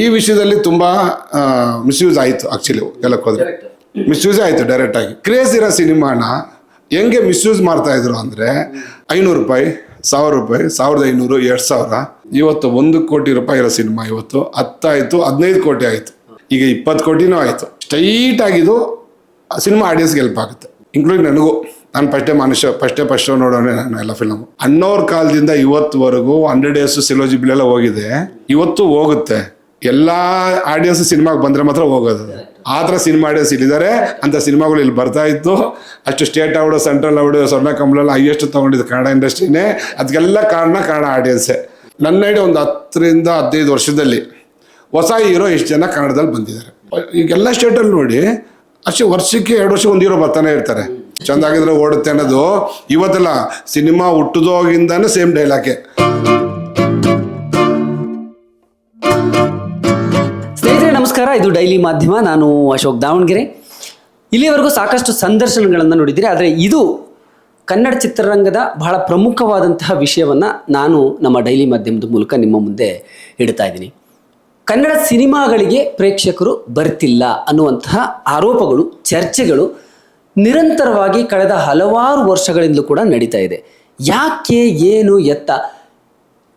ಈ ವಿಷಯದಲ್ಲಿ ತುಂಬಾ ಮಿಸ್ಯೂಸ್ ಆಯಿತು ಆಕ್ಚುಲಿ ಎಲ್ಲಕ್ಕೋದ್ರೆ ಹೋದ್ರೆ. ಮಿಸ್ಯೂಸ್ ಆಯಿತು ಡೈರೆಕ್ಟ್ ಆಗಿ. ಕ್ರೇಜ್ ಇರೋ ಸಿನಿಮಾನ ಹೆಂಗೆ ಮಿಸ್ಯೂಸ್ ಮಾಡ್ತಾ ಇದ್ರು ಅಂದ್ರೆ ಐನೂರು ರೂಪಾಯಿ ಸಾವಿರ ರೂಪಾಯಿ ಸಾವಿರದ ಐನೂರು ಎರಡು ಸಾವಿರ ಇವತ್ತು ಒಂದು ಕೋಟಿ ರೂಪಾಯಿ ಇರೋ ಸಿನಿಮಾ ಇವತ್ತು. ಹತ್ತಾಯಿತು ಹದಿನೈದು ಕೋಟಿ ಆಯಿತು. ಈಗ ಇಪ್ಪತ್ತು ಕೋಟಿನೂ ಆಯಿತು. ಸ್ಟ್ರೈಟ್ ಆಗಿದ್ದು ಸಿನಿಮಾ ಆಡಿಯನ್ಸ್ಗೆ ಹೆಲ್ಪ್ ಆಗುತ್ತೆ. ಇನ್ಕ್ಲೂಡಿಂಗ್ ನನಗೂ. ನಾನು ಫಸ್ಟೇ ಮನುಷ್ಯ ಫಸ್ಟೇ ಫಸ್ಟ್ ನೋಡೋಣ ನಾನು ಎಲ್ಲ ಫಿಲಮ್ ಅನ್ನೋರ್ ಕಾಲದಿಂದ ಇವತ್ತುವರೆಗೂ ಹಂಡ್ರೆಡ್ ಡೇಸ್ ಸಿಲೋಜಿಬಿಲೆಲ್ಲ ಹೋಗಿದೆ. ಇವತ್ತು ಹೋಗುತ್ತೆ. ಎಲ್ಲ ಆಡಿಯನ್ಸ್ ಸಿನಿಮಾಗೆ ಬಂದ್ರೆ ಮಾತ್ರ ಹೋಗೋದು. ಆ ಥರ ಸಿನಿಮಾ ಆಡಿಯನ್ಸ್ ಇಲ್ಲಿದ್ದಾರೆ. ಅಂತ ಸಿನಿಮಾಗಳು ಇಲ್ಲಿ ಬರ್ತಾ ಇತ್ತು. ಅಷ್ಟು ಸ್ಟೇಟ್ ಅವಾರ್ಡು ಸೆಂಟ್ರಲ್ ಅವಾರ್ಡು ಸ್ವರ್ಣ ಕಂಬಳಲ್ಲ ಹೈಯೆಸ್ಟ್ ತೊಗೊಂಡಿದ್ದು ಕನ್ನಡ ಇಂಡಸ್ಟ್ರಿನೇ ಅದಕ್ಕೆಲ್ಲ ಕಾರಣ ಕನ್ನಡ ಆಡಿಯನ್ಸೇ ನನ್ನ ಐಡಿ ಒಂದು ಹತ್ತರಿಂದ ಹದಿನೈದು ವರ್ಷದಲ್ಲಿ ಹೊಸ ಹೀರೋ ಎಷ್ಟು ಜನ ಕನ್ನಡದಲ್ಲಿ ಬಂದಿದ್ದಾರೆ. ಈಗೆಲ್ಲ ಸ್ಟೇಟಲ್ಲಿ ನೋಡಿ ಅಷ್ಟೇ ವರ್ಷಕ್ಕೆ ಎರಡು ವರ್ಷ ಒಂದು ಹೀರೋ ಬರ್ತಾನೆ ಇರ್ತಾರೆ. ಚಂದಾಗಿದ್ರೆ ಓಡುತ್ತೆ ಅನ್ನೋದು. ಇವತ್ತೆಲ್ಲ ಸಿನಿಮಾ ಹುಟ್ಟುದೋಗಿಂದಾನೆ ಸೇಮ್ ಡೈಲಾಗೆ ನಮಸ್ಕಾರ, ಇದು ಡೈಲಿ ಮಾಧ್ಯಮ, ನಾನು ಅಶೋಕ್ ದಾವಣಗೆರೆ. ಇಲ್ಲಿವರೆಗೂ ಸಾಕಷ್ಟು ಸಂದರ್ಶನಗಳನ್ನು ನೋಡಿದ್ದೀರಿ, ಆದರೆ ಇದು ಕನ್ನಡ ಚಿತ್ರರಂಗದ ಬಹಳ ಪ್ರಮುಖವಾದಂತಹ ವಿಷಯವನ್ನು ನಾನು ನಮ್ಮ ಡೈಲಿ ಮಾಧ್ಯಮದ ಮೂಲಕ ನಿಮ್ಮ ಮುಂದೆ ಇಡ್ತಾ ಇದ್ದೀನಿ. ಕನ್ನಡ ಸಿನಿಮಾಗಳಿಗೆ ಪ್ರೇಕ್ಷಕರು ಬರ್ತಿಲ್ಲ ಅನ್ನುವಂತಹ ಆರೋಪಗಳು, ಚರ್ಚೆಗಳು ನಿರಂತರವಾಗಿ ಕಳೆದ ಹಲವಾರು ವರ್ಷಗಳಿಂದಲೂ ಕೂಡ ನಡೀತಾ ಇದೆ. ಯಾಕೆ, ಏನು, ಎತ್ತ?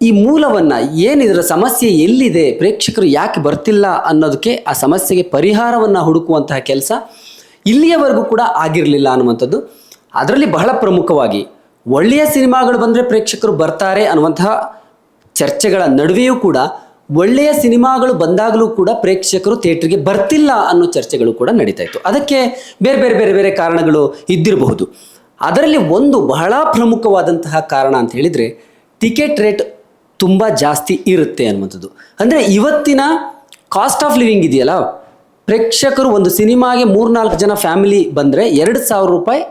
ಈ ಮೂಲವನ್ನ ಏನಿದರ ಸಮಸ್ಯೆ ಎಲ್ಲಿದೆ, ಪ್ರೇಕ್ಷಕರು ಯಾಕೆ ಬರ್ತಿಲ್ಲ ಅನ್ನೋದಕ್ಕೆ ಆ ಸಮಸ್ಯೆಗೆ ಪರಿಹಾರವನ್ನ ಹುಡುಕುವಂತಹ ಕೆಲಸ ಇಲ್ಲಿಯವರೆಗೂ ಕೂಡ ಆಗಿರಲಿಲ್ಲ ಅನ್ನುವಂಥದ್ದು. ಅದರಲ್ಲಿ ಬಹಳ ಪ್ರಮುಖವಾಗಿ ಒಳ್ಳೆಯ ಸಿನಿಮಾಗಳು ಬಂದರೆ ಪ್ರೇಕ್ಷಕರು ಬರ್ತಾರೆ ಅನ್ನುವಂತಹ ಚರ್ಚೆಗಳ ನಡುವೆಯೂ ಕೂಡ ಒಳ್ಳೆಯ ಸಿನಿಮಾಗಳು ಬಂದಾಗಲೂ ಕೂಡ ಪ್ರೇಕ್ಷಕರು ಥಿಯೇಟ್ರಿಗೆ ಬರ್ತಿಲ್ಲ ಅನ್ನೋ ಚರ್ಚೆಗಳು ಕೂಡ ನಡೀತಾ ಇತ್ತು. ಅದಕ್ಕೆ ಬೇರೆ ಬೇರೆ ಬೇರೆ ಬೇರೆ ಕಾರಣಗಳು ಇದ್ದಿರಬಹುದು. ಅದರಲ್ಲಿ ಒಂದು ಬಹಳ ಪ್ರಮುಖವಾದಂತಹ ಕಾರಣ ಅಂತ ಹೇಳಿದರೆ ಟಿಕೆಟ್ ರೇಟ್ ತುಂಬ ಜಾಸ್ತಿ ಇರುತ್ತೆ ಅನ್ನುವಂಥದ್ದು. ಅಂದರೆ ಇವತ್ತಿನ ಕಾಸ್ಟ್ ಆಫ್ ಲಿವಿಂಗ್ ಇದೆಯಲ್ಲ, ಪ್ರೇಕ್ಷಕರು ಒಂದು ಸಿನಿಮಾಗೆ ಮೂರ್ನಾಲ್ಕು ಜನ ಫ್ಯಾಮಿಲಿ ಬಂದರೆ ಎರಡು ಸಾವಿರ ರೂಪಾಯಿ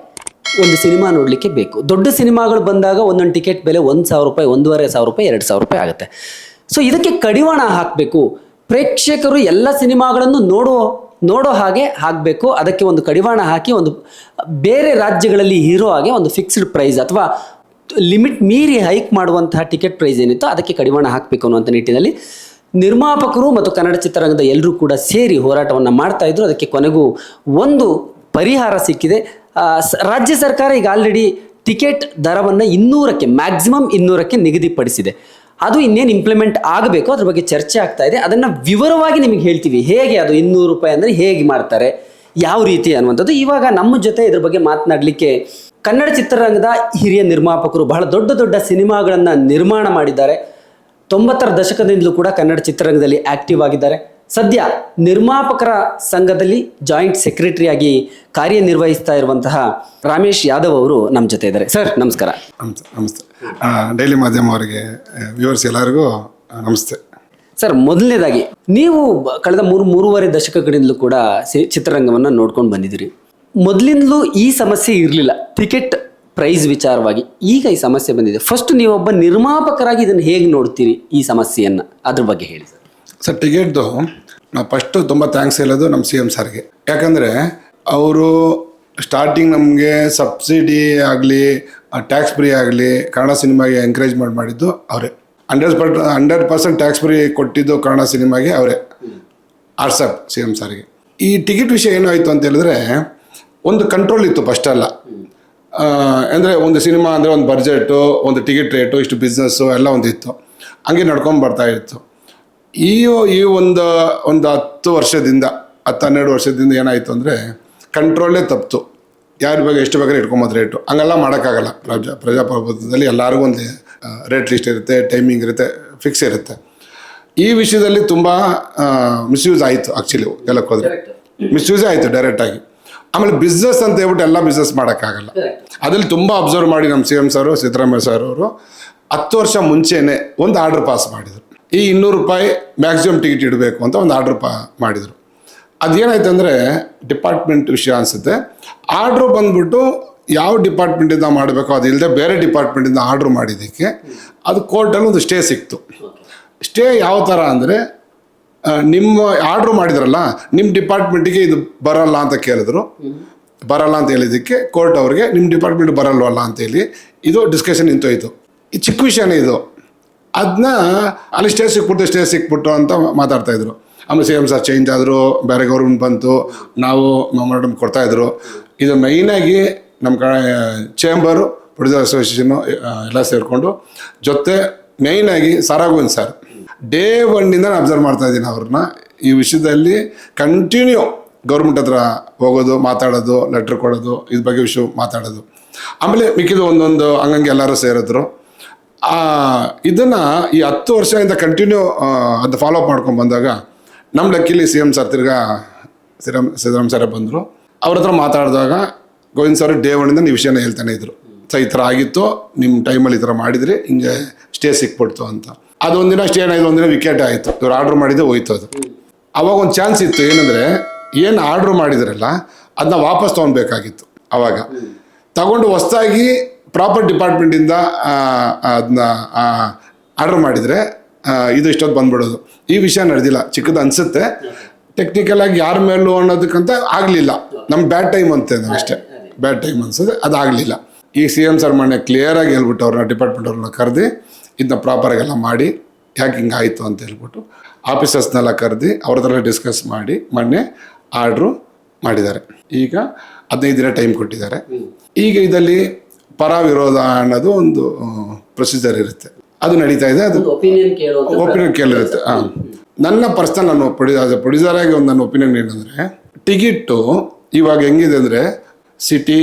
ಒಂದು ಸಿನಿಮಾ ನೋಡಲಿಕ್ಕೆ ಬೇಕು. ದೊಡ್ಡ ಸಿನಿಮಾಗಳು ಬಂದಾಗ ಒಂದೊಂದು ಟಿಕೆಟ್ ಬೆಲೆ ಒಂದು ಸಾವಿರ ರೂಪಾಯಿ, ಒಂದೂವರೆ ಸಾವಿರ ರೂಪಾಯಿ, ಎರಡು ಸಾವಿರ ರೂಪಾಯಿ ಆಗುತ್ತೆ. ಸೊ ಇದಕ್ಕೆ ಕಡಿವಾಣ ಹಾಕಬೇಕು. ಪ್ರೇಕ್ಷಕರು ಎಲ್ಲ ಸಿನಿಮಾಗಳನ್ನು ನೋಡೋ ನೋಡೋ ಹಾಗೆ ಹಾಕಬೇಕು. ಅದಕ್ಕೆ ಒಂದು ಕಡಿವಾಣ ಹಾಕಿ ಒಂದು ಬೇರೆ ರಾಜ್ಯಗಳಲ್ಲಿ ಹೀರೋ ಹಾಗೆ ಒಂದು ಫಿಕ್ಸ್ಡ್ ಪ್ರೈಸ್ ಅಥವಾ ಲಿಮಿಟ್ ಮೀರಿ ಹೈಕ್ ಮಾಡುವಂತಹ ಟಿಕೆಟ್ ಪ್ರೈಸ್ ಏನಿತ್ತು ಅದಕ್ಕೆ ಕಡಿವಾಣ ಹಾಕಬೇಕು ಅನ್ನುವಂಥ ನಿಟ್ಟಿನಲ್ಲಿ ನಿರ್ಮಾಪಕರು ಮತ್ತು ಕನ್ನಡ ಚಿತ್ರರಂಗದ ಎಲ್ಲರೂ ಕೂಡ ಸೇರಿ ಹೋರಾಟವನ್ನು ಮಾಡ್ತಾ ಇದ್ರು. ಅದಕ್ಕೆ ಕೊನೆಗೂ ಒಂದು ಪರಿಹಾರ ಸಿಕ್ಕಿದೆ. ರಾಜ್ಯ ಸರ್ಕಾರ ಈಗ ಆಲ್ರೆಡಿ ಟಿಕೆಟ್ ದರವನ್ನು ಇನ್ನೂರಕ್ಕೆ ಮ್ಯಾಕ್ಸಿಮಮ್ ಇನ್ನೂರಕ್ಕೆ ನಿಗದಿಪಡಿಸಿದೆ. ಅದು ಇನ್ನೇನು ಇಂಪ್ಲಿಮೆಂಟ್ ಆಗಬೇಕು, ಅದ್ರ ಬಗ್ಗೆ ಚರ್ಚೆ ಆಗ್ತಾ ಇದೆ. ಅದನ್ನು ವಿವರವಾಗಿ ನಿಮಗೆ ಹೇಳ್ತೀವಿ. ಹೇಗೆ ಅದು ಇನ್ನೂರು ರೂಪಾಯಿ ಅಂದರೆ ಹೇಗೆ ಮಾಡ್ತಾರೆ, ಯಾವ ರೀತಿ ಅನ್ನುವಂಥದ್ದು. ಇವಾಗ ನಮ್ಮ ಜೊತೆ ಇದ್ರ ಬಗ್ಗೆ ಮಾತನಾಡಲಿಕ್ಕೆ ಕನ್ನಡ ಚಿತ್ರರಂಗದ ಹಿರಿಯ ನಿರ್ಮಾಪಕರು ಬಹಳ ದೊಡ್ಡ ದೊಡ್ಡ ಸಿನಿಮಾಗಳನ್ನು ನಿರ್ಮಾಣ ಮಾಡಿದ್ದಾರೆ. ತೊಂಬತ್ತರ ದಶಕದಿಂದಲೂ ಕೂಡ ಕನ್ನಡ ಚಿತ್ರರಂಗದಲ್ಲಿ ಆಕ್ಟಿವ್ ಆಗಿದ್ದಾರೆ. ಸದ್ಯ ನಿರ್ಮಾಪಕರ ಸಂಘದಲ್ಲಿ ಜಾಯಿಂಟ್ ಸೆಕ್ರೆಟರಿಯಾಗಿ ಕಾರ್ಯನಿರ್ವಹಿಸ್ತಾ ಇರುವಂತಹ ರಾಮೇಶ್ ಯಾದವ್ ಅವರು ನಮ್ಮ ಜೊತೆ ಇದ್ದಾರೆ. ಸರ್ ನಮಸ್ಕಾರ. ನಮಸ್ತೆ ನಮಸ್ತೆ. ಡೈಲಿ ಮಾಧ್ಯಮ ಅವರಿಗೆ ವ್ಯೂವರ್ಸ್ ಎಲ್ಲರಿಗೂ ನಮಸ್ತೆ. ಸರ್ ಮೊದಲನೇದಾಗಿ ನೀವು ಬ- ಕಳೆದ ಮೂರು ಮೂರುವರೆ ದಶಕಗಳಿಂದಲೂ ಕೂಡ ಸಿ- ಚಿತ್ರರಂಗವನ್ನು ನೋಡ್ಕೊಂಡು ಬಂದಿದ್ದೀರಿ. ಮೊದಲಿಂದಲೂ ಈ ಸಮಸ್ಯೆ ಇರಲಿಲ್ಲ. ಟಿಕೆಟ್ ಪ್ರೈಸ್ ವಿಚಾರವಾಗಿ ಈಗ ಈ ಸಮಸ್ಯೆ ಬಂದಿದೆ. ಫಸ್ಟ್ ನೀವೊಬ್ಬ ನಿರ್ಮಾಪಕರಾಗಿ ಇದನ್ನು ಹೇಗೆ ನೋಡ್ತೀರಿ ಈ ಸಮಸ್ಯೆಯನ್ನು? ಅದ್ರ ಬಗ್ಗೆ ಹೇಳಿ ಸರ್. ಸರ್ ಟಿಕೆಟ್ದು ನಾವು ಫಸ್ಟು ತುಂಬ ಥ್ಯಾಂಕ್ಸ್ ಹೇಳೋದು ನಮ್ಮ ಸಿ ಎಂ ಸರ್ಗೆ. ಯಾಕಂದರೆ ಅವರು ಸ್ಟಾರ್ಟಿಂಗ್ ನಮಗೆ ಸಬ್ಸಿಡಿ ಆಗಲಿ ಟ್ಯಾಕ್ಸ್ ಫ್ರೀ ಆಗಲಿ ಕನ್ನಡ ಸಿನಿಮಾಗೆ ಎನ್ಕರೇಜ್ ಮಾಡಿ ಮಾಡಿದ್ದು ಅವರೇ. Hundred per hundred percent tax free ಕೊಟ್ಟಿದ್ದು ಕನ್ನಡ ಸಿನಿಮಾಗೆ ಅವರೇ. ಆರ್ಸಪ್ ಸಿ ಎಂ ಸರ್ಗೆ. ಈ ಟಿಕೆಟ್ ವಿಷಯ ಏನಾಯಿತು ಅಂತ ಹೇಳಿದ್ರೆ ಒಂದು ಕಂಟ್ರೋಲ್ ಇತ್ತು ಫಸ್ಟ್ ಅಲ್ಲ. ಅಂದರೆ ಒಂದು ಸಿನಿಮಾ ಅಂದರೆ ಒಂದು ಬಜೆಟ್ಟು ಒಂದು ಟಿಕೆಟ್ ರೇಟು ಇಷ್ಟು ಬಿಸ್ನೆಸ್ಸು ಎಲ್ಲ ಒಂದಿತ್ತು. ಇತ್ತು ಹಂಗೆ ನಡ್ಕೊಂಡು ಬರ್ತಾ ಇತ್ತು. ಈ ಈ ಒಂದು ಒಂದು ಹತ್ತು ವರ್ಷದಿಂದ ಹತ್ತು ಹನ್ನೆರಡು ವರ್ಷದಿಂದ ಏನಾಯಿತು ಅಂದರೆ ಕಂಟ್ರೋಲೇ ತಪ್ಪಿತು ಯಾರ ಬಗ್ಗೆ ಎಷ್ಟು ಬೇಕಾದ್ರೆ ಇಟ್ಕೊಂಬೋದು ರೇಟು ಹಂಗೆಲ್ಲ ಮಾಡೋಕ್ಕಾಗಲ್ಲ. ಪ್ರಜಾ ಪ್ರಜಾಪ್ರಭುತ್ವದಲ್ಲಿ ಎಲ್ಲರಿಗೂ ಒಂದು ರೇಟ್ ಲಿಸ್ಟ್ ಇರುತ್ತೆ ಟೈಮಿಂಗ್ ಇರುತ್ತೆ ಫಿಕ್ಸ್ ಇರುತ್ತೆ. ಈ ವಿಷಯದಲ್ಲಿ ತುಂಬ ಮಿಸ್ಯೂಸ್ ಆಯಿತು ಆ್ಯಕ್ಚುಲಿ ಹೇಳಕ್ಕೆ ಹೋದರೆ ಮಿಸ್ಯೂಸೇ ಆಯಿತು ಡೈರೆಕ್ಟಾಗಿ ಆಮೇಲೆ ಬಿಸ್ನೆಸ್ ಅಂತ ಹೇಳ್ಬಿಟ್ಟು ಎಲ್ಲ ಬಿಸ್ನೆಸ್ ಮಾಡೋಕ್ಕಾಗಲ್ಲ. ಅದ್ರಲ್ಲಿ ತುಂಬ ಅಬ್ಸರ್ವ್ ಮಾಡಿ ನಮ್ಮ C M sir Siddaramaiah sir ಅವರು. ಹತ್ತು ವರ್ಷ ಮುಂಚೆನೆ ಒಂದು ಆರ್ಡರ್ ಪಾಸ್ ಮಾಡಿದರು. ಈ ಇನ್ನೂರು ರೂಪಾಯಿ ಮ್ಯಾಕ್ಸಿಮಮ್ ಟಿಕೆಟ್ ಇಡಬೇಕು ಅಂತ ಒಂದು ಆರ್ಡರ್ ಪಾ ಮಾಡಿದರು. ಅದೇನಾಯ್ತು ಅಂದರೆ ಡಿಪಾರ್ಟ್ಮೆಂಟ್ ವಿಷಯ ಅನಿಸುತ್ತೆ. ಆರ್ಡ್ರು ಬಂದ್ಬಿಟ್ಟು ಯಾವ ಡಿಪಾರ್ಟ್ಮೆಂಟಿಂದ ಮಾಡಬೇಕು ಅದು ಇಲ್ಲದೆ ಬೇರೆ ಡಿಪಾರ್ಟ್ಮೆಂಟಿಂದ ಆರ್ಡ್ರ್ ಮಾಡಿದ್ದಕ್ಕೆ ಅದು ಕೋರ್ಟಲ್ಲಿ ಒಂದು ಸ್ಟೇ ಸಿಕ್ತು. ಸ್ಟೇ ಯಾವ ಥರ ಅಂದರೆ ನಿಮ್ಮ ಆರ್ಡ್ರ್ ಮಾಡಿದ್ರಲ್ಲ ನಿಮ್ಮ ಡಿಪಾರ್ಟ್ಮೆಂಟಿಗೆ ಇದು ಬರಲ್ಲ ಅಂತ ಕೇಳಿದ್ರು. ಬರಲ್ಲ ಅಂತ ಹೇಳಿದ್ದಕ್ಕೆ ಕೋರ್ಟ್ ಅವ್ರಿಗೆ ನಿಮ್ಮ ಡಿಪಾರ್ಟ್ಮೆಂಟ್ ಬರಲ್ವಲ್ಲ ಅಂತ ಹೇಳಿ ಇದು ಡಿಸ್ಕಷನ್ ನಿಂತೋಯ್ತು. ಈ ಚಿಕ್ಕ ವಿಷಯನೇ ಇದು. ಅದನ್ನ ಅಲ್ಲಿ ಸ್ಟೇಜ್ ಸಿಕ್ಬಿಟ್ಟು ಸ್ಟೇಜ್ ಸಿಕ್ಬಿಟ್ಟು ಅಂತ ಮಾತಾಡ್ತಾ ಇದ್ರು. ಆಮೇಲೆ ಸಿ ಎಂ ಸರ್ ಚೇಂಜ್ ಆದರು, ಬೇರೆ ಗೌರ್ಮೆಂಟ್ ಬಂತು, ನಾವು ಮೆಮೊರಂಡಮ್ ಕೊಡ್ತಾಯಿದ್ರು ಇದು ಮೇಯ್ನಾಗಿ ನಮ್ಮ ಕ ಚೇಂಬರು ಪ್ರೊಡ್ಯೂಸರ್ ಅಸೋಸಿಯೇಷನ್ನು ಎಲ್ಲ ಸೇರಿಕೊಂಡು ಜೊತೆ ಮೇಯ್ನಾಗಿ ಸರ್. ಡೇ ಒನ್ನಿಂದ ನಾನು ಅಬ್ಸರ್ವ್ ಮಾಡ್ತಾ ಇದ್ದೀನಿ ಅವ್ರನ್ನ. ಈ ವಿಷಯದಲ್ಲಿ ಕಂಟಿನ್ಯೂ ಗೌರ್ಮೆಂಟ್ ಹತ್ರ ಹೋಗೋದು, ಮಾತಾಡೋದು ಲೆಟ್ರ್ ಕೊಡೋದು ಇದ್ರ ಬಗ್ಗೆ ವಿಷಯ ಮಾತಾಡೋದು. ಆಮೇಲೆ ಮಿಕ್ಕಿದ ಒಂದೊಂದು ಹಂಗಂಗೆ ಎಲ್ಲರೂ ಸೇರಿದ್ರು. ಇದನ್ನ ಈ ಹತ್ತು ವರ್ಷದಿಂದ ಕಂಟಿನ್ಯೂ ಅದು ಫಾಲೋ ಅಪ್ ಮಾಡ್ಕೊಂಡು ಬಂದಾಗ ನಮ್ಮ ಲೆಕ್ಕಿಲಿ ಸಿ ಎಂ ಸರ್ ತಿರ್ಗಾ ಸಿರಾಮ್ ಸಿದ್ದರಾಮ್ ಸರ್ ಬಂದರು. ಅವ್ರ ಹತ್ರ ಮಾತಾಡಿದಾಗ ಗೋವಿಂದ್ ಸರ್ ಡೇ ಒನ್ನಿಂದ ನೀವು ವಿಷಯನ ಹೇಳ್ತಾನೆ ಇದ್ರು. ಸೊ ಈ ಥರ ಆಗಿತ್ತು ನಿಮ್ಮ ಟೈಮಲ್ಲಿ ಈ ಥರ ಮಾಡಿದರೆ, ಹಿಂಗೆ ಸ್ಟೇ ಸಿಕ್ಬಿಡ್ತು ಅಂತ. ಅದೊಂದಿನ ಸ್ಟೇ ಏನಾಯ್ತು ಒಂದಿನ ವಿಕೆಟ್ ಆಯಿತು. ಇವ್ರು ಆರ್ಡ್ರ್ ಮಾಡಿದ್ದು ಹೋಯ್ತು ಅದು. ಅವಾಗ ಒಂದು ಚಾನ್ಸ್ ಇತ್ತು ಏನಂದರೆ, ಏನು ಆರ್ಡ್ರ್ ಮಾಡಿದ್ರಲ್ಲ ಅದನ್ನ ವಾಪಸ್ ತೊಗೊಬೇಕಾಗಿತ್ತು ಅವಾಗ. ತಗೊಂಡು ಹೊಸ್ದಾಗಿ ಪ್ರಾಪರ್ ಡಿಪಾರ್ಟ್ಮೆಂಟಿಂದ ಅದನ್ನ ಆರ್ಡರ್ ಮಾಡಿದರೆ ಇದು ಇಷ್ಟೊತ್ತು ಬಂದ್ಬಿಡೋದು. ಈ ವಿಷಯ ನಡೆದಿಲ್ಲ. ಚಿಕ್ಕದು ಅನಿಸುತ್ತೆ. ಟೆಕ್ನಿಕಲ್ ಆಗಿ ಯಾರ ಮೇಲೂ ಅನ್ನೋದಕ್ಕಂತ ಆಗಲಿಲ್ಲ. ನಮ್ಮ ಬ್ಯಾಡ್ ಟೈಮ್ ಅಂತ ಅಷ್ಟೇ. ಬ್ಯಾಡ್ ಟೈಮ್ ಅನ್ಸುತ್ತೆ. ಅದಾಗಲಿಲ್ಲ. ಈ ಸಿ ಎಂ ಸರ್ ಮೊನ್ನೆ ಕ್ಲಿಯರಾಗಿ ಹೇಳ್ಬಿಟ್ಟು ಅವ್ರನ್ನ ಡಿಪಾರ್ಟ್ಮೆಂಟ್ ಅವ್ರನ್ನ ಕರೆದು ಇದನ್ನ ಪ್ರಾಪರಾಗೆಲ್ಲ ಮಾಡಿ ಯಾಕೆ ಹಿಂಗೆ ಆಯಿತು ಅಂತ ಹೇಳ್ಬಿಟ್ಟು ಆಫೀಸರ್ಸ್ನೆಲ್ಲ ಕರೆದು ಅವ್ರ ಹತ್ರ ಡಿಸ್ಕಸ್ ಮಾಡಿ ಮೊನ್ನೆ ಆರ್ಡ್ರು ಮಾಡಿದ್ದಾರೆ. ಈಗ ಹದಿನೈದು ದಿನ ಟೈಮ್ ಕೊಟ್ಟಿದ್ದಾರೆ. ಈಗ ಇದರಲ್ಲಿ ಪರ ವಿರೋಧ ಅನ್ನೋದು ಒಂದು ಪ್ರೊಸೀಜರ್ ಇರುತ್ತೆ. ಅದು ನಡೀತಾ ಇದೆ ಅದು ಒಪಿನಿಯನ್ ಕೇಳಿರುತ್ತೆ ಹಾಂ ನನ್ನ ಪರ್ಸನಲ್ ನಾನು ಪ್ರೊಡ್ಯೂಸರ್ ಆಗಿ ಒಂದು ನನ್ನ ಒಪಿನಿಯನ್ ಏನಂದರೆ ಟಿಕೆಟು ಇವಾಗ ಹೆಂಗಿದೆ ಅಂದರೆ ಸಿಟಿ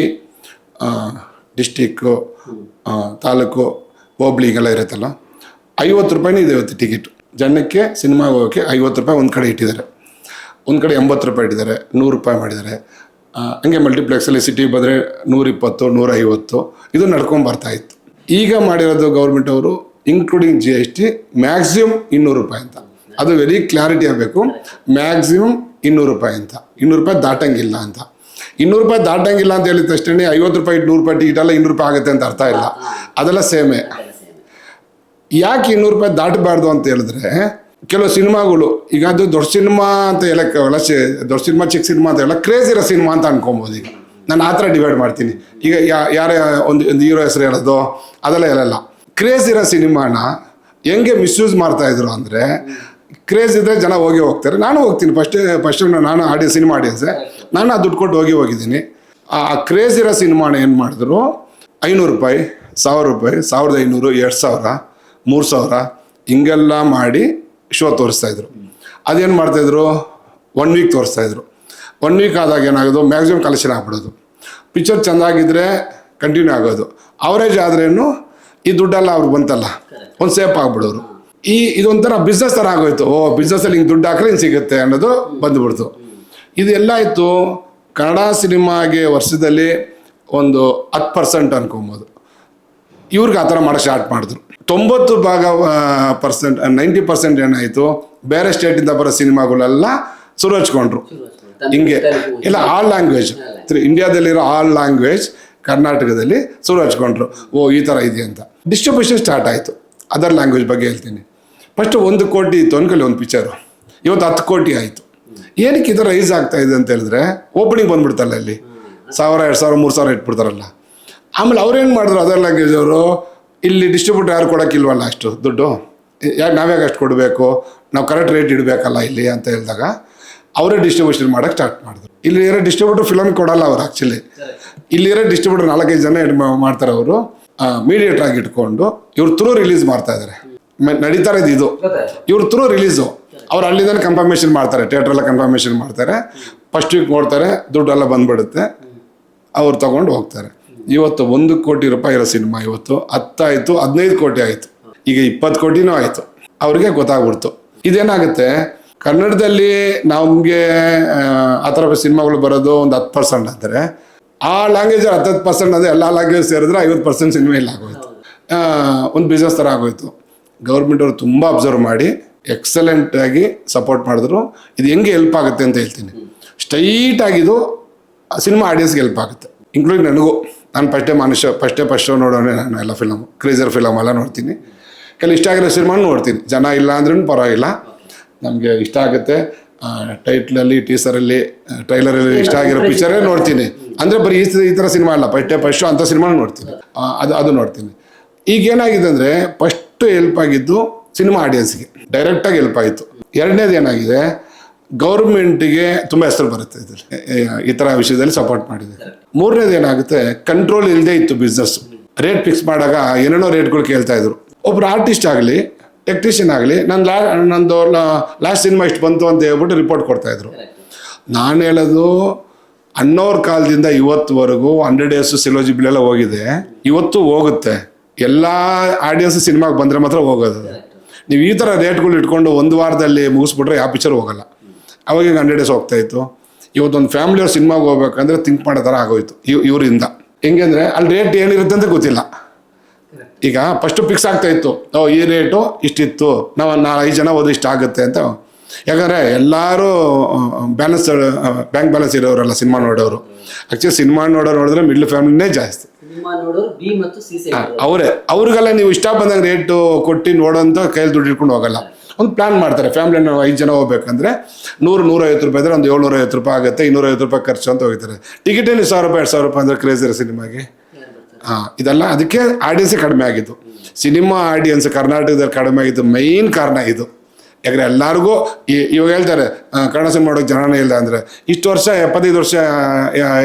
ಡಿಸ್ಟಿಕ್ಕು ತಾಲೂಕು ಹೋಬ್ಳಿಗೆಲ್ಲ ಇರುತ್ತಲ್ಲ, ಐವತ್ತು ರೂಪಾಯಿನೇ ಇದೆ ಇವತ್ತು ಟಿಕೆಟ್ ಜನಕ್ಕೆ ಸಿನಿಮಾಗೆ ಹೋಗೋಕ್ಕೆ ಐವತ್ತು ರೂಪಾಯಿ ಒಂದು ಕಡೆ ಇಟ್ಟಿದ್ದಾರೆ. ಒಂದು ಕಡೆ ಎಂಬತ್ತು ರೂಪಾಯಿ ಇಟ್ಟಿದ್ದಾರೆ, ನೂರು ರೂಪಾಯಿ ಮಾಡಿದ್ದಾರೆ. ಹಂಗೆ ಮಲ್ಟಿಪ್ಲೆಕ್ಸಲ್ಲಿ ಸಿಟಿ ಬಂದರೆ ನೂರಿಪ್ಪತ್ತು ನೂರೈವತ್ತು ಇದು ನಡ್ಕೊಂಡು ಬರ್ತಾ ಇತ್ತು. ಈಗ ಮಾಡಿರೋದು ಗೌರ್ಮೆಂಟ್ ಅವರು including G S T maximum ಇನ್ನೂರು ರೂಪಾಯಿ ಅಂತ. ಅದು ವೆರಿ ಕ್ಲಾರಿಟಿ ಆಗಬೇಕು. ಮ್ಯಾಕ್ಸಿಮಮ್ ಇನ್ನೂರು ರೂಪಾಯಿ ಅಂತ. ಇನ್ನೂರು ರೂಪಾಯಿ ದಾಟಂಗಿಲ್ಲ ಅಂತ. ಇನ್ನೂರು ರೂಪಾಯಿ ದಾಟಂಗಿಲ್ಲ ಅಂತ ಹೇಳಿದ ತಕ್ಷಣ ಐವತ್ತು ರೂಪಾಯಿ, ನೂರು ರೂಪಾಯಿ ಟಿಕೆಟ್ ಎಲ್ಲ ಇನ್ನೂರು ರೂಪಾಯಿ ಆಗುತ್ತೆ ಅಂತ ಅರ್ಥ ಇಲ್ಲ. ಅದೆಲ್ಲ ಸೇಮೇ. ಯಾಕೆ ಇನ್ನೂರು ರೂಪಾಯಿ ದಾಟಬಾರ್ದು ಅಂತ ಹೇಳಿದ್ರೆ, ಕೆಲವು ಸಿನಿಮಾಗಳು ಈಗ ಅದು ದೊಡ್ಡ ಸಿನಿಮಾ ಅಂತ ಹೇಳಕ್ಕಾಗಲ್ಲ ದೊಡ್ಡ ಸಿನಿಮಾ, ಚಿಕ್ಕ ಸಿನಿಮಾ ಅಂತ ಹೇಳಲ್ಲ ಕ್ರೇಜ್ ಇರೋ ಸಿನಿಮಾ ಅಂತ ಅನ್ಕೊಬೋದು ಈಗ. ನಾನು ಆ ಥರ ಡಿವೈಡ್ ಮಾಡ್ತೀನಿ. ಈಗ ಯಾ- ಯಾರ ಒಂದು ಒಂದು ಹೀರೋ ಹೆಸರು ಹೇಳೋದು, ಅದೆಲ್ಲ ಹೇಳಲ್ಲ. ಕ್ರೇಜ್ ಇರೋ ಸಿನಿಮಾನ ಹೆಂಗೆ ಮಿಸ್ಯೂಸ್ ಮಾಡ್ತಾಯಿದ್ರು ಅಂದರೆ ಕ್ರೇಜ್ ಇದ್ದರೆ ಜನ ಹೋಗಿ ಹೋಗ್ತಾರೆ. ನಾನು ಹೋಗ್ತೀನಿ. ಫಸ್ಟ್ ಫಸ್ಟ್ ನಾನು ಆಡಿಯೋ ಸಿನಿಮಾ ಆಡಿಯನ್ಸೆ ನಾನು ಆ ದುಡ್ಡು ಕೊಟ್ಟು ಹೋಗಿ ಹೋಗಿದ್ದೀನಿ. ಆ ಕ್ರೇಜ್ ಇರೋ ಸಿನಿಮಾನ ಏನು ಮಾಡಿದ್ರು? ಐನೂರು ರೂಪಾಯಿ, ಸಾವಿರ ರೂಪಾಯಿ, ಸಾವಿರದ ಐನೂರು, ಎರಡು ಸಾವಿರ ಮೂರು ಸಾವಿರ. ಹಿಂಗೆಲ್ಲ ಮಾಡಿ ಶೋ ತೋರಿಸ್ತಾ ಇದ್ರು. ಅದೇನು ಮಾಡ್ತಾಯಿದ್ರು ಒನ್ ವೀಕ್ ತೋರಿಸ್ತಾ ಇದ್ರು. ಒನ್ ವೀಕ್ ಆದಾಗ ಏನಾಗೋದು? ಮ್ಯಾಕ್ಸಿಮಮ್ ಕಲೆಕ್ಷನ್ ಆಗ್ಬಿಡೋದು. ಪಿಕ್ಚರ್ ಚೆಂದಾಗಿದ್ದರೆ ಕಂಟಿನ್ಯೂ ಆಗೋದು. ಅವರೇಜ್ ಆದ್ರೇನು ಈ ದುಡ್ಡೆಲ್ಲ ಅವ್ರು ಬಂತಲ್ಲ, ಒಂದು ಸೇಫ್ ಆಗ್ಬಿಡೋರು. ಈ ಇದೊಂಥರ ಬಿಸ್ನೆಸ್ ಥರ ಆಗೋಯ್ತು. ಓ ಬಿಸ್ನೆಸ್ಸಲ್ಲಿ ಹಿಂಗೆ ದುಡ್ಡು ಹಾಕ್ರೆ ಹಿಂಗೆ ಸಿಗುತ್ತೆ ಅನ್ನೋದು ಬಂದುಬಿಡ್ತು. ಇದೆಲ್ಲ ಇತ್ತು. ಕನ್ನಡ ಸಿನಿಮಾಗೆ ವರ್ಷದಲ್ಲಿ ಒಂದು ಹತ್ತು ಪರ್ಸೆಂಟ್ ಅನ್ಕೊಬೋದು. ಇವ್ರಿಗೆ ಆ ಥರ ಮಾಡೋಕೆ ಸ್ಟಾರ್ಟ್ ಮಾಡಿದ್ರು. ತೊಂಬತ್ತು ಭಾಗ ಪರ್ಸೆಂಟ್ ನೈಂಟಿ ಪರ್ಸೆಂಟ್ ಏನಾಯಿತು? ಬೇರೆ ಸ್ಟೇಟಿಂದ ಬರೋ ಸಿನಿಮಾಗಳೆಲ್ಲ ಶುರು ಹಚ್ಕೊಂಡ್ರು ಹಿಂಗೆ. ಇಲ್ಲ ಆಲ್ ಲ್ಯಾಂಗ್ವೇಜ್ ಇಂಡಿಯಾದಲ್ಲಿರೋ ಆಲ್ ಲ್ಯಾಂಗ್ವೇಜ್ ಕರ್ನಾಟಕದಲ್ಲಿ ಶುರು ಹಚ್ಕೊಂಡ್ರು ಓ ಈ ಥರ ಇದೆ ಅಂತ ಡಿಸ್ಟ್ರಿಬ್ಯೂಷನ್ ಸ್ಟಾರ್ಟ್ ಆಯಿತು. ಅದರ್ ಲ್ಯಾಂಗ್ವೇಜ್ ಬಗ್ಗೆ ಹೇಳ್ತೀನಿ. ಫಸ್ಟ್ ಒಂದು ಕೋಟಿ ಇತ್ತು ಅನ್ಕೊಳ್ಳಿ ಒಂದು ಪಿಕ್ಚರು ಇವತ್ತು ಹತ್ತು ಕೋಟಿ ಆಯಿತು. ಏನಕ್ಕೆ ಈ ಥರ ರೈಸ್ ಆಗ್ತಾ ಇದೆ ಅಂತ ಹೇಳಿದ್ರೆ ಓಪನಿಂಗ್ ಬಂದ್ಬಿಡ್ತಲ್ಲ ಇಲ್ಲಿ ಸಾವಿರ ಎರಡು ಸಾವಿರ ಮೂರು ಸಾವಿರ ಇಟ್ಬಿಡ್ತಾರಲ್ಲ. ಆಮೇಲೆ ಅವ್ರೇನು ಮಾಡಿದ್ರು ಅದರ್ ಲ್ಯಾಂಗ್ವೇಜ್ ಅವರು? ಇಲ್ಲಿ ಡಿಸ್ಟ್ರಿಬ್ಯೂಟರ್ ಯಾರು ಕೊಡೋಕ್ಕಿಲ್ವಲ್ಲ ಅಷ್ಟು ದುಡ್ಡು? ಯಾಕೆ ನಾವ್ಯಾಗ ಅಷ್ಟು ಕೊಡಬೇಕು? ನಾವು ಕರೆಕ್ಟ್ ರೇಟ್ ಇಡಬೇಕಲ್ಲ ಇಲ್ಲಿ ಅಂತ ಹೇಳಿದಾಗ ಅವರೇ ಡಿಸ್ಟ್ರಿಬ್ಯೂಷನ್ ಮಾಡೋಕ್ಕೆ ಸ್ಟಾರ್ಟ್ ಮಾಡಿದ್ರು. ಇಲ್ಲಿ ಇರೋ ಡಿಸ್ಟ್ರಿಬ್ಯೂಟರ್ ಫಿಲಮ್ ಕೊಡಲ್ಲ ಅವ್ರು ಆ್ಯಕ್ಚುಲಿ ಇಲ್ಲಿರೋ ಡಿಸ್ಟ್ರಿಬ್ಯೂಟರ್ ನಾಲ್ಕೈದು ಜನ ಮಾಡ್ತಾರೆ ಅವರು. ಮೀಡಿಯೇಟರ್ ಆಗಿ ಇಟ್ಕೊಂಡು ಇವ್ರ ಥ್ರೂ ರಿಲೀಸ್ ಮಾಡ್ತಾ ಇದ್ದಾರೆ ನಡೀತಾ ಇರೋದು ಇದು ಇವ್ರ ಥ್ರೂ ರಿಲೀಸು ಅವ್ರು ಅಲ್ಲಿಂದ ಕನ್ಫರ್ಮೇಷನ್ ಮಾಡ್ತಾರೆ ಥಿಯೇಟ್ರೆಲ್ಲ ಕನ್ಫರ್ಮೇಷನ್ ಮಾಡ್ತಾರೆ. ಫಸ್ಟ್ ವೀಕ್ ನೋಡ್ತಾರೆ, ದುಡ್ಡೆಲ್ಲ ಬಂದ್ಬಿಡುತ್ತೆ. ಅವ್ರು ತಗೊಂಡು ಹೋಗ್ತಾರೆ. ಇವತ್ತು ಒಂದು ಕೋಟಿ ರೂಪಾಯಿ ಇರೋ ಸಿನಿಮಾ ಇವತ್ತು ಹತ್ತಾಯಿತು ಹದಿನೈದು ಕೋಟಿ ಆಯಿತು. ಈಗ ಇಪ್ಪತ್ತು ಕೋಟಿನೂ ಆಯಿತು. ಅವ್ರಿಗೆ ಗೊತ್ತಾಗ್ಬಿಡ್ತು. ಇದೇನಾಗುತ್ತೆ? ಕನ್ನಡದಲ್ಲಿ ನಮಗೆ, ಆ ಥರ ಸಿನಿಮಾಗಳು ಬರೋದು ಒಂದು ಹತ್ತು ಪರ್ಸೆಂಟ್ ಅಂದರೆ ಆ ಲ್ಯಾಂಗ್ವೇಜ್ ಹತ್ತತ್ತು ಪರ್ಸೆಂಟ್ ಅಂದರೆ ಎಲ್ಲ ಲ್ಯಾಂಗ್ವೇಜ್ ಸೇರಿದ್ರೆ ಐವತ್ತು ಪರ್ಸೆಂಟ್ ಸಿನಿಮಾ ಇಲ್ಲ ಆಗೋಯ್ತು. ಒಂದು ಬಿಸ್ನೆಸ್ ಥರ ಆಗೋಯ್ತು. ಗೌರ್ಮೆಂಟ್ ಅವರು ತುಂಬ ಅಬ್ಸರ್ವ್ ಮಾಡಿ ಎಕ್ಸಲೆಂಟ್ ಆಗಿ ಸಪೋರ್ಟ್ ಮಾಡಿದ್ರು. ಇದು ಹೆಂಗೆ ಹೆಲ್ಪ್ ಆಗುತ್ತೆ ಅಂತ ಹೇಳ್ತೀನಿ. ಸ್ಟ್ರೈಟ್ ಆಗಿದು ಸಿನಿಮಾ ಆಡಿಯನ್ಸ್ಗೆ ಹೆಲ್ಪ್ ಆಗುತ್ತೆ. ಇನ್ಕ್ಲೂಡಿಂಗ್ ನನಗೂ. ನಾನು ಫಸ್ಟೇ ಮನುಷ್ಯ ಫಸ್ಟೇ ಫಸ್ಟ್ ನೋಡೋಣ ನಾನು ಎಲ್ಲ ಫಿಲಮ್ ಕ್ರೇಜರ್ ಫಿಲಮ್ ಎಲ್ಲ ನೋಡ್ತೀನಿ. ಕೆಲವು ಇಷ್ಟ ಆಗಿರೋ ಸಿನಿಮಾ ನೋಡ್ತೀನಿ. ಜನ ಇಲ್ಲ ಅಂದ್ರೂ ಪರವಾಗಿಲ್ಲ. ನಮಗೆ ಇಷ್ಟ ಆಗುತ್ತೆ. ಟೈಟ್ಲಲ್ಲಿ ಟೀಸರಲ್ಲಿ ಟ್ರೈಲರಲ್ಲಿ ಇಷ್ಟ ಆಗಿರೋ ಪಿಕ್ಚರೇ ನೋಡ್ತೀನಿ. ಅಂದರೆ ಬರೀ ಈ ಈ ಥರ ಸಿನಿಮಾ ಅಲ್ಲ. ಫಸ್ಟೇ ಶೋ ಅಂಥ ಸಿನಿಮಾ ನೋಡ್ತೀನಿ. ಅದು ಅದು ನೋಡ್ತೀನಿ. ಈಗ ಏನಾಗಿದೆ ಅಂದರೆ ಫಸ್ಟು ಹೆಲ್ಪ್ ಆಗಿದ್ದು ಸಿನಿಮಾ ಆಡಿಯನ್ಸ್ಗೆ ಡೈರೆಕ್ಟಾಗಿ ಹೆಲ್ಪ್ ಆಯಿತು. ಎರಡನೇದು ಏನಾಗಿದೆ? ಗೌರ್ಮೆಂಟಿಗೆ ತುಂಬ ಹೆಸರು ಬರುತ್ತೆ ಇದರಲ್ಲಿ. ಈ ಥರ ವಿಷಯದಲ್ಲಿ ಸಪೋರ್ಟ್ ಮಾಡಿದೆ ಮೂರನೇದು ಏನಾಗುತ್ತೆ ಕಂಟ್ರೋಲ್ ಇಲ್ಲದೆ ಇತ್ತು ಬಿಸ್ನೆಸ್ ರೇಟ್ ಫಿಕ್ಸ್ ಮಾಡಾಗ ಏನೇನೋ ರೇಟ್ಗಳು ಕೇಳ್ತಾ ಇದ್ರು. ಒಬ್ರು ಆರ್ಟಿಸ್ಟ್ ಆಗಲಿ ಟೆಕ್ನಿಷಿಯನ್ ಆಗಲಿ ನನ್ನ ಲಾ ನಂದು ಲಾಸ್ಟ್ ಸಿನಿಮಾ ಇಷ್ಟು ಬಂತು ಅಂತ ಹೇಳ್ಬಿಟ್ಟು ರಿಪೋರ್ಟ್ ಕೊಡ್ತಾ ಇದ್ರು. ನಾನು ಹೇಳೋದು ಅಣ್ಣವ್ರ ಕಾಲದಿಂದ ಇವತ್ತುವರೆಗೂ ಹಂಡ್ರೆಡ್ ಡೇಸ್ ಸಿಲೋಜಿ ಎಲ್ಲ ಹೋಗಿದೆ. ಇವತ್ತು ಹೋಗುತ್ತೆ. ಎಲ್ಲ ಆಡಿಯನ್ಸ್ ಸಿನಿಮಾಗೆ ಬಂದರೆ ಮಾತ್ರ ಹೋಗೋದು. ನೀವು ಈ ಥರ ರೇಟ್ಗಳು ಇಟ್ಕೊಂಡು ಒಂದು ವಾರದಲ್ಲಿ ಮುಗಿಸ್ಬಿಟ್ರೆ ಯಾವ ಪಿಕ್ಚರ್ ಹೋಗಲ್ಲ. ಅವಾಗ ಹಂಡ್ರೆಡ್ ಡೇಸ್ ಹೋಗ್ತಾ ಇತ್ತು ಇವತ್ತೊಂದು ಫ್ಯಾಮಿಲಿಯವ್ರು ಸಿನಿಮಾಗೆ ಹೋಗ್ಬೇಕಂದ್ರೆ ಥಿಂಕ್ ಮಾಡೋ ಥರ ಆಗೋಯ್ತು ಇವ್ ಇವರಿಂದ. ಹೆಂಗೆಂದ್ರೆ ಅಲ್ಲಿ ರೇಟ್ ಏನಿರುತ್ತೆ ಅಂತ ಗೊತ್ತಿಲ್ಲ. ಈಗ ಫಸ್ಟು ಫಿಕ್ಸ್ ಆಗ್ತಾ ಇತ್ತು ಓ ಈ ರೇಟು ಇಷ್ಟಿತ್ತು. ನಾವು ನಾ ಐದು ಜನ ಹೋದ್ರೆ ಇಷ್ಟ ಆಗುತ್ತೆ ಅಂತ. ಯಾಕಂದರೆ ಎಲ್ಲರೂ ಬ್ಯಾಲೆನ್ಸ್ ಬ್ಯಾಂಕ್ ಬ್ಯಾಲೆನ್ಸ್ ಇರೋರಲ್ಲ ಸಿನಿಮಾ ನೋಡೋರು. ಆ್ಯಕ್ಚುಲಿ ಸಿನಿಮಾ ನೋಡೋರು ನೋಡಿದ್ರೆ ಮಿಡ್ಲ್ ಫ್ಯಾಮಿಲಿನೇ ಜಾಸ್ತಿ. ಅವರೇ. ಅವ್ರಿಗೆಲ್ಲ ನೀವು ಇಷ್ಟ ಬಂದಾಗ ರೇಟು ಕೊಟ್ಟು ನೋಡೋಂಥ ಕೈಯಲ್ಲಿ ದುಡ್ಡು ಇಟ್ಕೊಂಡು ಹೋಗಲ್ಲ. ಒಂದು ಪ್ಲಾನ್ ಮಾಡ್ತಾರೆ. ಫ್ಯಾಮಿಲಿ ನಾವು ಐದು ಜನ ಹೋಗ್ಬೇಕಂದ್ರೆ ನೂರು, ನೂರೈವತ್ತು ರೂಪಾಯಿ ಅಂದರೆ ಒಂದು ಏಳ್ನೂರೈವತ್ತು ರೂಪಾಯಿ ಆಗುತ್ತೆ, ಇನ್ನೂರೈವತ್ತು ರೂಪಾಯಿ ಖರ್ಚು ಅಂತ ಹೋಗ್ತಾರೆ. ಟಿಕೆಟ್ ಏನು ಸಾವಿರ ರೂಪಾಯಿ, ಎರಡು ಸಾವಿರ ರೂಪಾಯಿ ಅಂದರೆ ಕ್ರೇಜ್ ಇರೋ ಸಿನಿಮಾಗೆ? ಹಾಂ, ಇದೆಲ್ಲ ಅದಕ್ಕೆ ಆಡಿಯನ್ಸೇ ಕಡಿಮೆ ಆಗಿತ್ತು ಸಿನಿಮಾ ಆಡಿಯನ್ಸ್ ಕರ್ನಾಟಕದಲ್ಲಿ ಕಡಿಮೆ ಆಗಿದ್ದು ಮೈನ್ ಕಾರಣ ಇದು. ಯಾಕಂದರೆ ಎಲ್ಲರಿಗೂ ಇವಾಗ ಹೇಳ್ತಾರೆ ಕನ್ನಡ ಸಿನಿಮಾ ನೋಡೋಕೆ ಜನನೇ ಇಲ್ಲ ಅಂದರೆ. ಇಷ್ಟು ವರ್ಷ, ಎಪ್ಪತ್ತೈದು ವರ್ಷ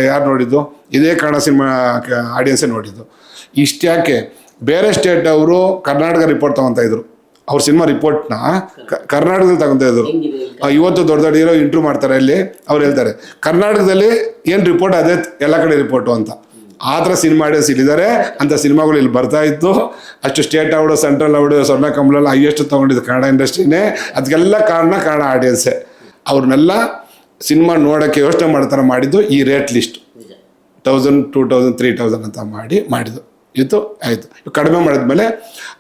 ಯಾರು ನೋಡಿದ್ದು? ಇದೇ ಕನ್ನಡ ಸಿನಿಮಾ ಆಡಿಯನ್ಸೇ ನೋಡಿದ್ದು. ಇಷ್ಟು ಯಾಕೆ ಬೇರೆ ಸ್ಟೇಟ್ ಅವರು ಕರ್ನಾಟಕ ರಿಪೋರ್ಟ್ ತಗೊಂತ ಇದ್ರು. ಅವ್ರ ಸಿನಿಮಾ ರಿಪೋರ್ಟ್ನ ಕರ್ನಾಟಕದಲ್ಲಿ ತಗೊಂತ ಇದ್ರು. ಇವತ್ತು ದೊಡ್ಡ ದೊಡ್ಡ ಹೀರೋ ಇಂಟ್ರೂ ಮಾಡ್ತಾರೆ ಇಲ್ಲಿ ಅವ್ರು ಹೇಳ್ತಾರೆ ಕರ್ನಾಟಕದಲ್ಲಿ ಏನು ರಿಪೋರ್ಟ್ ಅದೇ ಎಲ್ಲ ಕಡೆ ರಿಪೋರ್ಟು ಅಂತ. ಆ ಥರ ಸಿನಿಮಾ ಆಡಿಯೋಸ್ ಇಲ್ಲಿದ್ದಾರೆ ಅಂಥ ಸಿನಿಮಾಗಳು ಇಲ್ಲಿ ಬರ್ತಾ ಇತ್ತು. ಅಷ್ಟು ಸ್ಟೇಟ್ ಅವಾರ್ಡು ಸೆಂಟ್ರಲ್ ಅವಾರ್ಡು ಸ್ವರ್ಣ ಕಂಬಳ ಹೈಯೆಸ್ಟ್ ತೊಗೊಂಡಿದ್ದು ಕನ್ನಡ ಇಂಡಸ್ಟ್ರಿನೇ. ಅದಕ್ಕೆಲ್ಲ ಕಾರಣ ಕನ್ನಡ ಆಡಿಯನ್ಸೇ ಅವ್ರನ್ನೆಲ್ಲ ಸಿನಿಮಾ ನೋಡೋಕ್ಕೆ ಯೋಚನೆ ಮಾಡ್ತಾರೆ ಮಾಡಿದ್ದು ಈ rate list thousand two thousand three thousand ಅಂತ ಮಾಡಿ ಮಾಡಿದ್ದು. ಇದು ಆಯಿತು. ಕಡಿಮೆ ಮಾಡಿದ್ಮೇಲೆ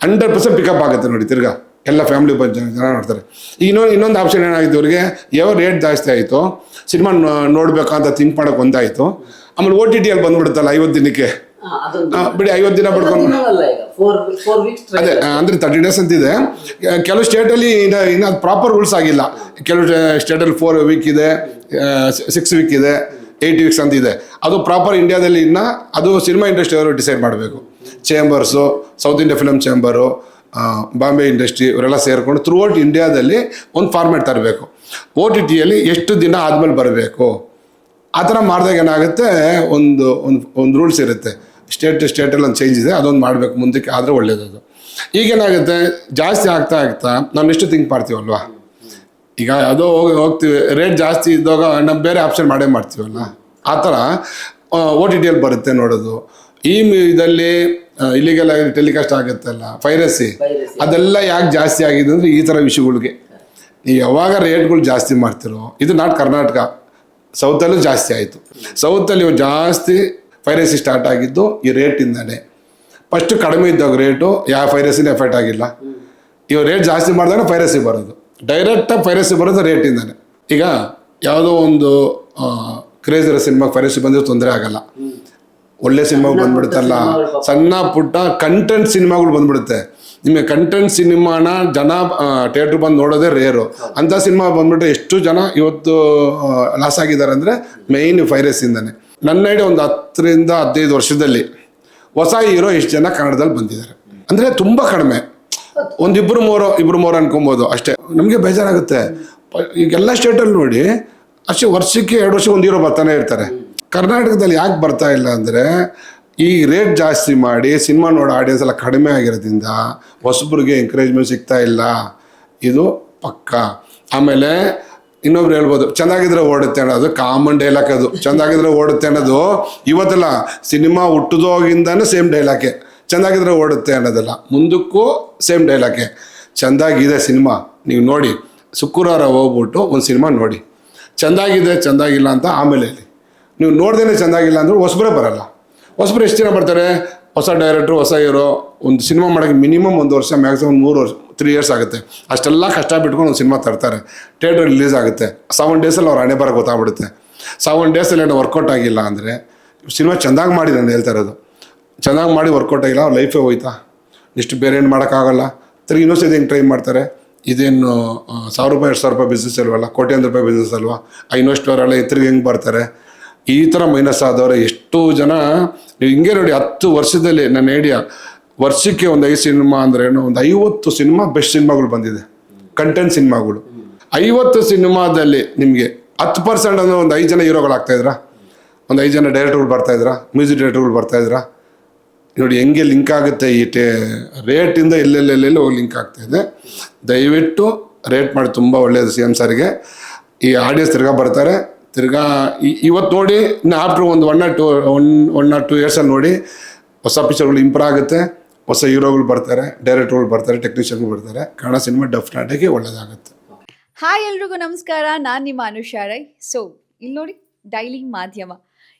ಹಂಡ್ರೆಡ್ ಪರ್ಸೆಂಟ್ ಪಿಕಪ್ ಆಗುತ್ತೆ ನೋಡಿ ತಿರ್ಗಾ. ಎಲ್ಲ ಫ್ಯಾಮಿಲಿ ಬಂದು ಜನ ಜನ ನೋಡ್ತಾರೆ. ಈಗ ಇನ್ನೊಂದು ಇನ್ನೊಂದು ಆಪ್ಷನ್ ಏನಾಗಿತ್ತು ಅವರಿಗೆ ಯಾವ ರೇಟ್ ಜಾಸ್ತಿ ಆಯಿತು? ಸಿನಿಮಾ ನೋಡಬೇಕು ಅಂತ ಥಿಂಕ್ ಮಾಡೋಕೆ ಒಂದಾಯಿತು. ಆಮೇಲೆ ಓ ಟಿ ಟಿಯಲ್ಲಿ ಬಂದ್ಬಿಡುತ್ತಲ್ಲ ಐವತ್ತು ದಿನಕ್ಕೆ? ಬಿಡಿ ಐವತ್ತು ದಿನ ಬಿಡ್ಕೊಂಡು ಅದೇ ಅಂದರೆ ತರ್ಟಿ ಡೇಸ್ ಅಂತಿದೆ. ಕೆಲವು ಸ್ಟೇಟಲ್ಲಿ ಇನ್ನು ಇನ್ನೂ ಪ್ರಾಪರ್ ರೂಲ್ಸ್ ಆಗಿಲ್ಲ. ಕೆಲವು ಸ್ಟೇಟಲ್ಲಿ ಫೋರ್ ವೀಕ್ ಇದೆ ಸಿಕ್ಸ್ ವೀಕ್ ಇದೆ. ಏಯ್ಟ್ ವೀಕ್ಸ್ ಅಂತ ಇದೆ ಅದು ಪ್ರಾಪರ್ ಇಂಡಿಯಾದಲ್ಲಿ ಇನ್ನು ಅದು ಸಿನಿಮಾ ಇಂಡಸ್ಟ್ರಿ ಅವರು ಡಿಸೈಡ್ ಮಾಡಬೇಕು. Chambers south India film chamber Bombay industry ಇವರೆಲ್ಲ ಸೇರಿಕೊಂಡು ಥ್ರೂ ಔಟ್ ಇಂಡಿಯಾದಲ್ಲಿ ಒಂದು ಫಾರ್ಮ್ಯಾಟ್ ತರಬೇಕು. ಓ ಟಿ ಟಿಯಲ್ಲಿ ಎಷ್ಟು ದಿನ ಆದಮೇಲೆ ಬರಬೇಕು? ಆ ಥರ ಮಾಡಿದಾಗ ಏನಾಗುತ್ತೆ? ಒಂದು ಒಂದು ಒಂದು ರೂಲ್ಸ್ ಇರುತ್ತೆ. ಸ್ಟೇಟ್ ಸ್ಟೇಟಲ್ಲಿ ಒಂದು ಚೇಂಜ್ ಇದೆ, ಅದೊಂದು ಮಾಡಬೇಕು. ಮುಂದಕ್ಕೆ ಆದರೆ ಒಳ್ಳೇದದು. ಈಗೇನಾಗುತ್ತೆ ಜಾಸ್ತಿ ಆಗ್ತಾ ಆಗ್ತಾ ನಾವು ಎಷ್ಟು ಥಿಂಕ್ ಮಾಡ್ತೀವಲ್ವಾ? ಈಗ ಅದು ಹೋಗಿ ಹೋಗ್ತೀವಿ. ರೇಟ್ ಜಾಸ್ತಿ ಇದ್ದಾಗ ನಮ್ಮ ಬೇರೆ ಆಪ್ಷನ್ ಮಾಡೇ ಮಾಡ್ತೀವಲ್ಲ? ಆ ಥರ ಓ ಟಿ ಟಿಯಲ್ಲಿ ಬರುತ್ತೆ ನೋಡೋದು. ಈ ಇದರಲ್ಲಿ ಇಲ್ಲಿಗೆಲ್ಲ ಟೆಲಿಕಾಸ್ಟ್ ಆಗುತ್ತಲ್ಲ? ಫೈರಸಿ ಅದೆಲ್ಲ ಯಾಕೆ ಜಾಸ್ತಿ ಆಗಿದೆ ಅಂದರೆ ಈ ಥರ ವಿಷಯಗಳಿಗೆ. ನೀವು ಯಾವಾಗ ರೇಟ್ಗಳು ಜಾಸ್ತಿ ಮಾಡ್ತಿರೋ ಇದು ನಾಟ್ ಕರ್ನಾಟಕ. ಸೌತಲ್ಲೂ ಜಾಸ್ತಿ ಆಯಿತು. ಸೌತಲ್ಲಿ ಇವಾಗ ಜಾಸ್ತಿ ಫೈರಸಿ ಸ್ಟಾರ್ಟ್ ಆಗಿದ್ದು ಈ ರೇಟಿಂದನೇ ಫಸ್ಟು ಕಡಿಮೆ ಇದ್ದಾಗ ರೇಟು ಯಾವ ಫೈರಸಿನ ಎಫೆಕ್ಟ್ ಆಗಿಲ್ಲ. ಇವಾಗ ರೇಟ್ ಜಾಸ್ತಿ ಮಾಡಿದಾಗ ಫೈರಸಿ ಬರೋದು. ಡೈರೆಕ್ಟಾಗಿ ಫೈರಸಿ ಬರೋದು ರೇಟಿಂದಾನೆ ಈಗ ಯಾವುದೋ ಒಂದು ಕ್ರೇಜ್ ಇರೋ ಸಿನಿಮಾಗೆ ಫೈರಸಿ ಬಂದರೆ ತೊಂದರೆ ಆಗಲ್ಲ. ಒಳ್ಳೆ ಸಿನಿಮಾಗಳು ಬಂದ್ಬಿಡುತ್ತಲ್ಲ. ಸಣ್ಣ ಪುಟ್ಟ ಕಂಟೆಂಟ್ ಸಿನಿಮಾಗಳು ಬಂದ್ಬಿಡುತ್ತೆ. ನಿಮಗೆ ಕಂಟೆಂಟ್ ಸಿನಿಮಾನ ಜನ ಥಿಯೇಟ್ರ್ ಬಂದು ನೋಡೋದೇ ರೇರು ಅಂಥ ಸಿನಿಮಾ ಬಂದ್ಬಿಟ್ಟು ಎಷ್ಟು ಜನ ಇವತ್ತು ಲಾಸ್ ಆಗಿದ್ದಾರೆ ಅಂದರೆ ಮೇಯ್ನ್ ಫೈರಸಿಂದನೇ ನನ್ನ ಐಡಿಯಾ ಒಂದು ಹತ್ತರಿಂದ ಹದಿನೈದು ವರ್ಷದಲ್ಲಿ ಹೊಸ ಹೀರೋ ಎಷ್ಟು ಜನ ಕನ್ನಡದಲ್ಲಿ ಬಂದಿದ್ದಾರೆ. ಅಂದರೆ ತುಂಬ ಕಡಿಮೆ. ಒಂದಿಬ್ಬರು ಮೂರು ಇಬ್ಬರು ಮೂರು ಅನ್ಕೊಬೋದು ಅಷ್ಟೇ. ನಮಗೆ ಬೇಜಾರಾಗುತ್ತೆ. ಈಗೆಲ್ಲ ಸ್ಟೇಟಲ್ಲಿ ನೋಡಿ, ಅಷ್ಟೇ ವರ್ಷಕ್ಕೆ ಎರಡು ವರ್ಷ ಒಂದಿರೋ ಬರ್ತಾನೆ ಇರ್ತಾರೆ. ಕರ್ನಾಟಕದಲ್ಲಿ ಯಾಕೆ ಬರ್ತಾ ಇಲ್ಲ ಅಂದರೆ, ಈ ರೇಟ್ ಜಾಸ್ತಿ ಮಾಡಿ ಸಿನಿಮಾ ನೋಡೋ ಆಡಿಯನ್ಸ್ ಎಲ್ಲ ಕಡಿಮೆ ಆಗಿರೋದ್ರಿಂದ ಹೊಸಬ್ರಿಗೆ ಎಂಕರೇಜ್ಮೆಂಟ್ ಸಿಗ್ತಾ ಇಲ್ಲ. ಇದು ಪಕ್ಕ. ಆಮೇಲೆ ಇನ್ನೊಬ್ರು ಹೇಳ್ಬೋದು ಚೆನ್ನಾಗಿದ್ರೆ ಓಡುತ್ತೆ ಅನ್ನೋದು ಕಾಮನ್ ಡೈಲಾಗ್ ಅದು. ಚೆನ್ನಾಗಿದ್ರೆ ಓಡುತ್ತೆ ಅನ್ನೋದು ಇವತ್ತಲ್ಲ ಸಿನಿಮಾ ಹುಟ್ಟುದೋಗಿಂದಾನು ಸೇಮ್ ಡೈಲಾಗೆ ಚೆಂದಾಗಿದ್ರೆ ಓಡುತ್ತೆ ಅನ್ನೋದಲ್ಲ. ಮುಂದಕ್ಕೂ ಸೇಮ್ ಡೈಲಾಗೆ ಚೆಂದಾಗಿದೆ ಸಿನಿಮಾ, ನೀವು ನೋಡಿ. ಶುಕ್ರವಾರ ಹೋಗ್ಬಿಟ್ಟು ಒಂದು ಸಿನಿಮಾ ನೋಡಿ. ಚೆಂದಾಗಿದೆ, ಚೆಂದಾಗಿಲ್ಲ ಅಂತ ಆಮೇಲೆ ನೀವು ನೋಡ್ದೇನೆ ಚೆಂದಾಗಿಲ್ಲ ಅಂದ್ರೆ ಹೊಸಬ್ರೆ ಬರಲ್ಲ. ಹೊಸಬ್ರು ಎಷ್ಟು ಜನ ಬರ್ತಾರೆ? ಹೊಸ ಡೈರೆಕ್ಟ್ರು ಹೊಸ ಹೀರೋ ಒಂದು ಸಿನಿಮಾ ಮಾಡೋಕ್ಕೆ ಮಿನಿಮಮ್ ಒಂದು ವರ್ಷ ಮ್ಯಾಕ್ಸಿಮಮ್ ಮೂರು ವರ್ಷ ತ್ರೀ ಇಯರ್ಸ್ ಆಗುತ್ತೆ. ಅಷ್ಟೆಲ್ಲ ಕಷ್ಟ ಬಿಟ್ಕೊಂಡು ಒಂದು ಸಿನಿಮಾ ತರ್ತಾರೆ. ಥಿಯೇಟ್ರ್ ರಿಲೀಸ್ ಆಗುತ್ತೆ. ಸೆವೆನ್ ಡೇಸಲ್ಲಿ ಅವ್ರು ಹಣೆ ಬರೋಕ್ಕೆ ಗೊತ್ತಾಗ್ಬಿಡುತ್ತೆ. ಸೆವೆನ್ ಡೇಸಲ್ಲಿ ಏನೋ ವರ್ಕೌಟ್ ಆಗಿಲ್ಲ ಅಂದರೆ, ಸಿನಿಮಾ ಚೆಂದಾಗಿ ಮಾಡಿ ನಾನು ಹೇಳ್ತಾ ಇರೋದು. ಚೆನ್ನಾಗಿ ಮಾಡಿ ವರ್ಕೌಟ್ ಆಗಿಲ್ಲ, ಅವ್ರ ಲೈಫೇ ಹೋಯ್ತಾ? ಇಷ್ಟು ಬೇರೆ ಏನು ಮಾಡೋಕ್ಕಾಗಲ್ಲ. ತಿರ್ಗಿ ಇನ್ನೊಂದು ಸತಿ ಹೆಂಗೆ ಟ್ರೈ ಮಾಡ್ತಾರೆ. ಇದೇನು ಸಾವಿರ ರೂಪಾಯಿ, ಎರಡು ಸಾವಿರ ರೂಪಾಯಿ ಬಿಸ್ನೆಸ್ ಅಲ್ವಲ್ಲ? ಕೋಟ್ಯಾಂತರ ರೂಪಾಯಿ ಬಿಸ್ನೆಸ್ ಅಲ್ವಾ? ಆ ಇನ್ವೆಸ್ಟರ್ ಎಲ್ಲ ಹೆಂಗೆ ಬರ್ತಾರೆ? ಈ ಥರ ಮೈನಸ್ ಆದವ್ರೆ ಎಷ್ಟು ಜನ, ನೀವು ಹಿಂಗೆ ನೋಡಿ, ಹತ್ತು ವರ್ಷದಲ್ಲಿ ನನ್ನ ಐಡಿಯಾ ವರ್ಷಕ್ಕೆ ಒಂದು ಐದು ಸಿನಿಮಾ ಅಂದ್ರೆ ಏನು? ಒಂದು ಐವತ್ತು ಸಿನಿಮಾ ಬೆಸ್ಟ್ ಸಿನಿಮಾಗಳು ಬಂದಿದೆ. ಕಂಟೆಂಟ್ ಸಿನಿಮಾಗಳು. ಐವತ್ತು ಸಿನಿಮಾದಲ್ಲಿ ನಿಮಗೆ ಹತ್ತು ಪರ್ಸೆಂಟ್ ಅಂದರೆ ಒಂದು ಐದು ಜನ ಹೀರೋಗಳು ಆಗ್ತಾಯಿದ್ರಾ ಒಂದು ಐದು ಜನ ಡೈರೆಕ್ಟರ್ಗಳು ಬರ್ತಾ ಇದ್ರಾ? ಮ್ಯೂಸಿಕ್ ಡೈರೆಕ್ಟರ್ಗಳು ಬರ್ತಾ ಇದ್ರಾ? ನೋಡಿ, ಹೆಂಗೆ ಲಿಂಕ್ ಆಗುತ್ತೆ ಈ ಟೇ ರೇಟಿಂದ ಎಲ್ಲೆಲ್ಲೆಲ್ಲೆಲ್ಲಿ ಲಿಂಕ್ ಆಗ್ತಾ ಇದೆ. ದಯವಿಟ್ಟು ರೇಟ್ ಮಾಡಿ, ತುಂಬ ಒಳ್ಳೆಯದು ಸಿ ಎಂ ಸರ್ಗೆ ಈ ಆಡಿಯನ್ಸ್ ತಿರ್ಗಾ ಬರ್ತಾರೆ. ತಿರ್ಗಾ ಇವತ್ತು ನೋಡಿ, ಇನ್ನು ಆಫ್ಟರ್ ಒಂದು one or two one one or two ಇಯರ್ಸಲ್ಲಿ ನೋಡಿ, ಹೊಸ ಪಿಕ್ಚರ್ಗಳು ಇಂಪ್ರೂವ್ ಆಗುತ್ತೆ. ಹೊಸ ಹೀರೋಗಳು ಬರ್ತಾರೆ ಡೈರೆಕ್ಟರ್ಗಳು ಬರ್ತಾರೆ ಟೆಕ್ನಿಷಿಯನ್ಗಳು ಬರ್ತಾರೆ. ಕನ್ನಡ ಸಿನಿಮಾ ಡೆಫಿನೆಟಾಗಿ ಒಳ್ಳೆಯದಾಗುತ್ತೆ ಹಾಯ್ ಎಲ್ರಿಗೂ ನಮಸ್ಕಾರ. ನಾನು ನಿಮ್ಮ ಅನುಷಾ ರೈ. ಸೊ ಇಲ್ಲಿ ನೋಡಿ ಡೈಲಿ ಮಾಧ್ಯಮ.